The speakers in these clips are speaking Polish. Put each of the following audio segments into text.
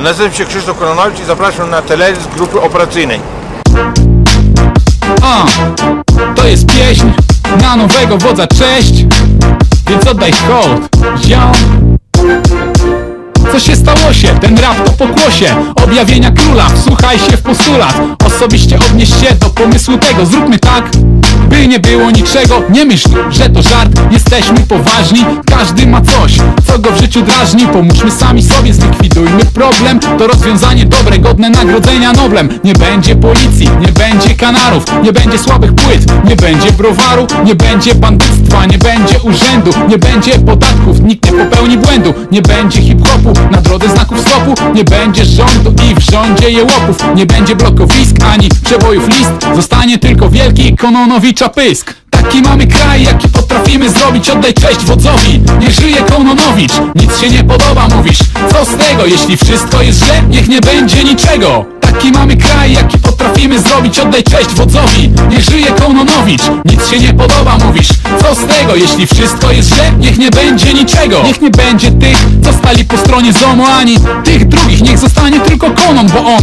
Nazywam się Krzysztof Kononowicz i zapraszam na teledysk grupy operacyjnej. A, to jest pieśń na nowego wodza, cześć. Więc oddaj hołd, ziom co się stało się? Ten rap to pokłosie Objawienia króla, wsłuchaj się w postulat. Osobiście odnieś się do pomysłu tego. Zróbmy tak, by nie było niczego. Nie myśl, że to żart, jesteśmy poważni. Każdy ma coś, co go w życiu drażni. Pomóżmy sami sobie, zlikwidujmy problem. To rozwiązanie dobre, godne nagrodzenia Noblem. Nie będzie policji, nie będzie kanarów. Nie będzie słabych płyt, nie będzie browaru. Nie będzie bandyctwa, nie będzie urzędu. Nie będzie podatków, nikt nie popełni błędu. Nie będzie hip-hopu, na drodze znaków stopu Nie będzie rządu i w rządzie jełopów. Nie będzie blokowisk, ani przebojów list. Zostanie tylko wielki Kononowicza pysk. Taki mamy kraj, jaki potrafimy zrobić. Oddaj cześć wodzowi, niech żyje Kononowicz. Nic się nie podoba, mówisz. Co z tego, jeśli wszystko jest źle Niech nie będzie niczego Taki mamy kraj, jaki potrafimy zrobić? Oddaj cześć wodzowi, niech żyje Kononowicz. Nic się nie podoba, mówisz. Co z tego, jeśli wszystko jest źle? Niech nie będzie niczego. Niech nie będzie tych, co stali po stronie ZOMO Ani tych drugich, niech zostanie tylko Konon Bo on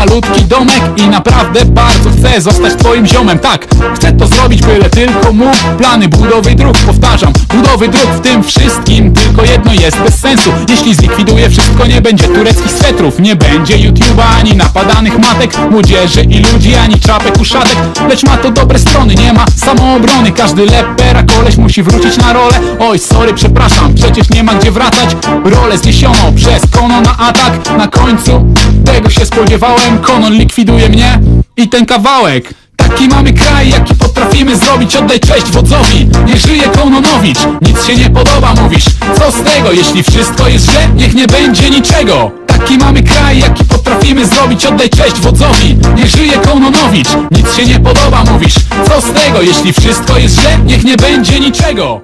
malutki domek I naprawdę bardzo chce zostać twoim ziomem. Tak, chcę to zrobić, byle tylko mógł. Plany budowy dróg, powtarzam Budowy dróg w tym wszystkim. Tylko jedno jest bez sensu. Jeśli zlikwiduje wszystko, nie będzie tureckich swetrów. Nie będzie YouTube'a, ani napadanych matek. Młodzieży i ludzi, ani czapek uszatek Lecz ma to dobre strony, nie ma samoobrony. Każdy lepera koleś musi wrócić na rolę. Oj, sorry, przepraszam, przecież nie ma gdzie wracać. Rolę zniesiono przez Kono na atak. Na końcu tego się spodziewałem Konon likwiduje mnie i ten kawałek. Taki mamy kraj, jaki potrafimy zrobić. Oddaj cześć wodzowi, niech żyje Kononowicz. Nic się nie podoba, mówisz. Co z tego, jeśli wszystko jest źle? Niech nie będzie niczego. Taki mamy kraj, jaki potrafimy zrobić. Oddaj cześć wodzowi, niech żyje Kononowicz. Nic się nie podoba, mówisz. Co z tego, jeśli wszystko jest źle? Niech nie będzie niczego.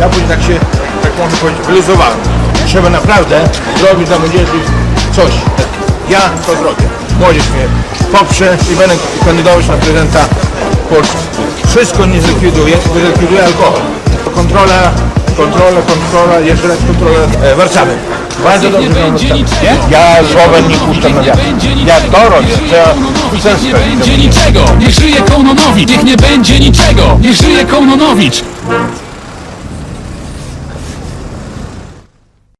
Ja później tak się, tak można powiedzieć, wyluzowałem. Trzeba naprawdę zrobić dla młodzieży coś. Ja to zrobię. Młodzież mnie poprze i będę kandydować na prezydenta Polski. Wszystko nie zlikwiduję, bo zlikwiduję alkohol. Kontrola, kontrola, kontrola, jeszcze raz kontrola e, Warszawy. Bardzo dobrze znam niczego. Ja słowem nie puszczam na wiatr. będzie Ja to robię, nie będzie niczego Niech żyje Kononowicz Niech nie będzie niczego Niech żyje Kononowicz